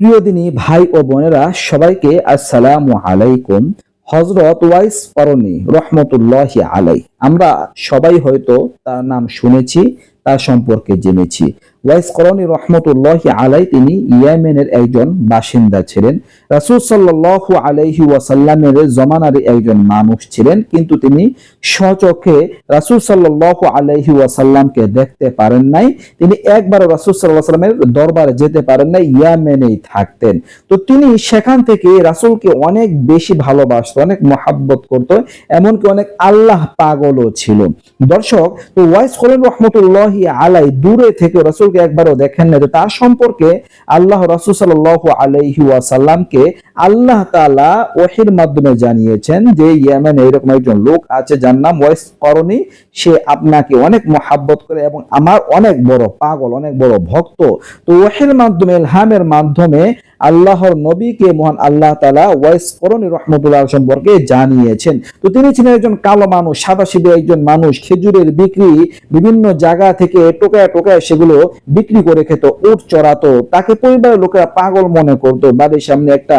প্রিয় দিনী ভাই ও বোনেরা সবাইকে আসসালামু আলাইকুম। হজরত ওয়াইস করণী রহমতুল্লাহ আলাই আমরা সবাই হয়তো তার নাম শুনেছি, তার সম্পর্কে জেনেছি। ওয়াইস করণী রহমতুল্লাহ আলাই তিনি ইয়েমেনের একজন বাসিন্দা ছিলেন। রাসূল সাল্লাল্লাহু আলাইহি ওয়াসাল্লামের জমানার একজন মানুষ ছিলেন, কিন্তু তিনি স্বচক্ষে রাসূল সাল্লাল্লাহু আলাইহি ওয়াসাল্লামকে দেখতে পারেন নাই। তিনি একবার রাসূল আলাইহি সাল্লামের দরবারে যেতে পারেন নাই, ইয়ামেনেই থাকতেন। তো তিনি সেখান থেকে রাসূলকে অনেক বেশি ভালোবাসতো, অনেক মহাব্বত করতো, এমনকি অনেক আল্লাহ পাগলও ছিল। দর্শক, তো ওয়াইস করেন রহমতুল্লাহ আলাই দূরে থেকে রাসূলকে একবারও দেখেন না তো তার সম্পর্কে আল্লাহ রাসূল সাল্লাল্লাহু আলাইহি ওয়াসাল্লামকে আল্লাহ তাআলা ওহির মাধ্যমে জানিয়েছেন যে ইয়েমেনে এরকম একজন লোক আছে যার নাম ওয়াইস করণী সে আপনাকে অনেক মহাব্বত করে এবং আমার অনেক বড় পাগল, অনেক বড় ভক্ত। তো ওহির মাধ্যমে, ইলহামের মাধ্যমে আল্লাহর নবীকে মহান আল্লাহ তালা ওয়াইস করণী রহমতুল্লাহ সম্পর্কে জানিয়েছেন। তো তিনি ছিলেন একজন কালো মানুষ, সাদা একজন মানুষ, খেজুরের বিক্রি বিভিন্ন জায়গা থেকে টোকায় টোকায় সেগুলো বিক্রি করে খেত, উট চড়াতো, তাকে পরিবারের লোকেরা পাগল মনে করতো। বাড়ির সামনে একটা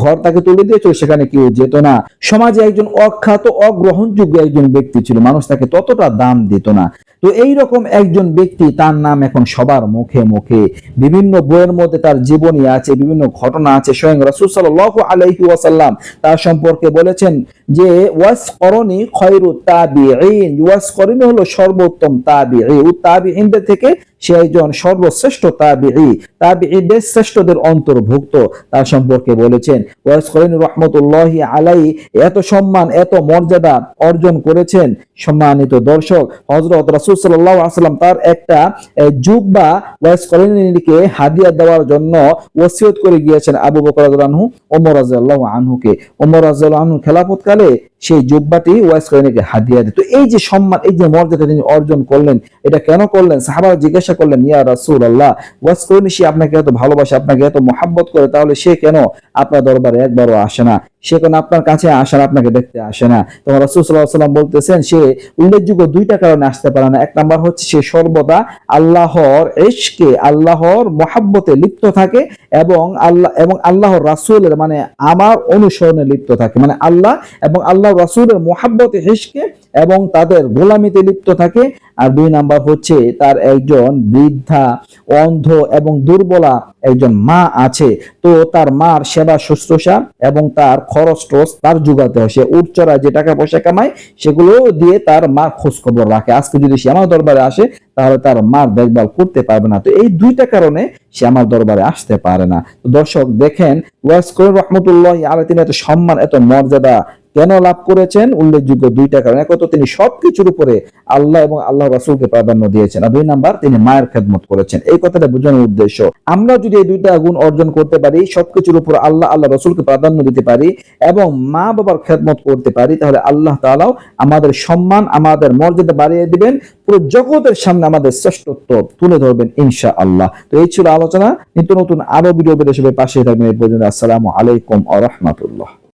ঘর তাকে তুলে দিয়েছিল, সেখানে কেউ যেত না। সমাজে একজন অখ্যাত, অগ্রহণযোগ্য একজন ব্যক্তি ছিল, মানুষ তাকে ততটা দাম দিত না। তো এই রকম একজন ব্যক্তি তার নাম এখন সবার মুখে মুখে। বিভিন্ন বইয়ের মধ্যে তার জীবনী আছে বিভিন্ন ঘটনা আছে। স্বয়ং রাসূল সাল্লাল্লাহু আলাইহি ওয়াসাল্লাম তার সম্পর্কে বলেছেন যে ওয়াস করণী খয়রু তাবিঈন। ওয়াস করণী হলো সর্বোত্তম তাবিঈ। ও তাবিঈনদের থেকে সে একজন সর্বশ্রেষ্ঠ তাবিঈ। তাবিঈদের শ্রেষ্ঠদের অন্তর্ভুক্ত তার সম্পর্কে বলেছেন। ওয়াস করণী রহমতুল্লাহি আলাই এত সম্মান এত মর্যাদা অর্জন করেছেন সম্মানিত দর্শক। হযরত রাসূল সাল্লাল্লাহু ওয়াসাল্লাম তার একটা এ, জুব্বা ওয়াইস করণীকে হাদিয়া দেওয়ার জন্য ওসিয়ত করে গিয়েছেন আবু বকর আনহু, ওমর আজাল্লাহ আনহুকে। ওমর রাদিয়াল্লাহু আনহু খেলাফতকালে সেই জুব্বাটি ওয়াইস করণীকে হাদিয়া দিত। এই যে সম্মান, এই যে মর্যাদা তিনি অর্জন করলেন, এটা কেন করলেন? সাহাবারা জিজ্ঞাসা করলেন, ইয়া রাসুল আল্লাহ ওয়াইস করণী সে আপনাকে এত ভালোবাসে, আপনাকে এত মহাব্বত করে, তাহলে সে কেন আপনার দরবারে একবারও আসে না? সে কেন আপনার কাছে আসার আপনাকে দেখতে আসে না। তখন রাসূল সাল্লাল্লাহু আলাইহি সাল্লাম বলতেছেন, সে উল্লেখযোগ্য দুইটা কারণে আসতে পারে না। এক নাম্বার হচ্ছে সে সর্বদা আল্লাহর ইশকে, আল্লাহর মহাব্বতে লিপ্ত থাকে এবং আল্লাহ, এবং আল্লাহর রাসূলের মানে আমার অনুসরণে লিপ্ত থাকে। মানে আল্লাহ এবং আল্লাহ রাসূলের মহাব্বতে ইশকে এবং তাদের গোলামিতে লিপ্ত থাকে। আর দুই নাম্বার হচ্ছে তার একজন বৃদ্ধা, অন্ধ এবং দুর্বলা একজন মা আছে। তো তার মার সেবা শুশ্রূষা এবং তার খরচ টরচ তার যোগাতে হয়। সে উচ্চরা যে টাকা পয়সা কামায়, সেগুলো দিয়ে তার মা খোঁজ খবর রাখে। আজকে যদি সে আমার দরবারে আসে, তাহলে তার মার দেখভাল করতে পারবে না। তো এই দুইটা কারণে সে আমার দরবারে আসতে পারে না। দর্শক, দেখেন ওয়াস করিম রহমতুল্লাহ আলে তিনি এত সম্মান, এত মর্যাদা কেন লাভ করেছেন? উল্লেখযোগ্য দুইটা কারণ। এক তো তিনি সবকিছুর উপরে আল্লাহ এবং আল্লাহ রাসূলকে প্রাধান্য দিয়েছেন আর দুই নাম্বার, তিনি মায়ের খেদমত করেছেন। এই কথাটা বোঝানোর উদ্দেশ্য। আমরা যদি এই দুইটা গুণ অর্জন করতে পারি, সবকিছুর উপর আল্লাহ আল্লাহ রসুলকে প্রাধান্য দিতে পারি এবং মা বাবার খেদমত করতে পারি, তাহলে আল্লাহ তাআলাও আমাদের সম্মান, আমাদের মর্যাদা বাড়িয়ে দিবেন। পুরো জগতের সামনে আমাদের শ্রেষ্ঠত্ব তুলে ধরবেন ইনশা আল্লাহ তো এই ছিল আলোচনা। নিত্য নতুন আরও ভিডিও পেতে সবাই পাশে থাকবেন। এই পর্যন্ত আসসালামু আলাইকুম আ রহমাতুল্লাহ।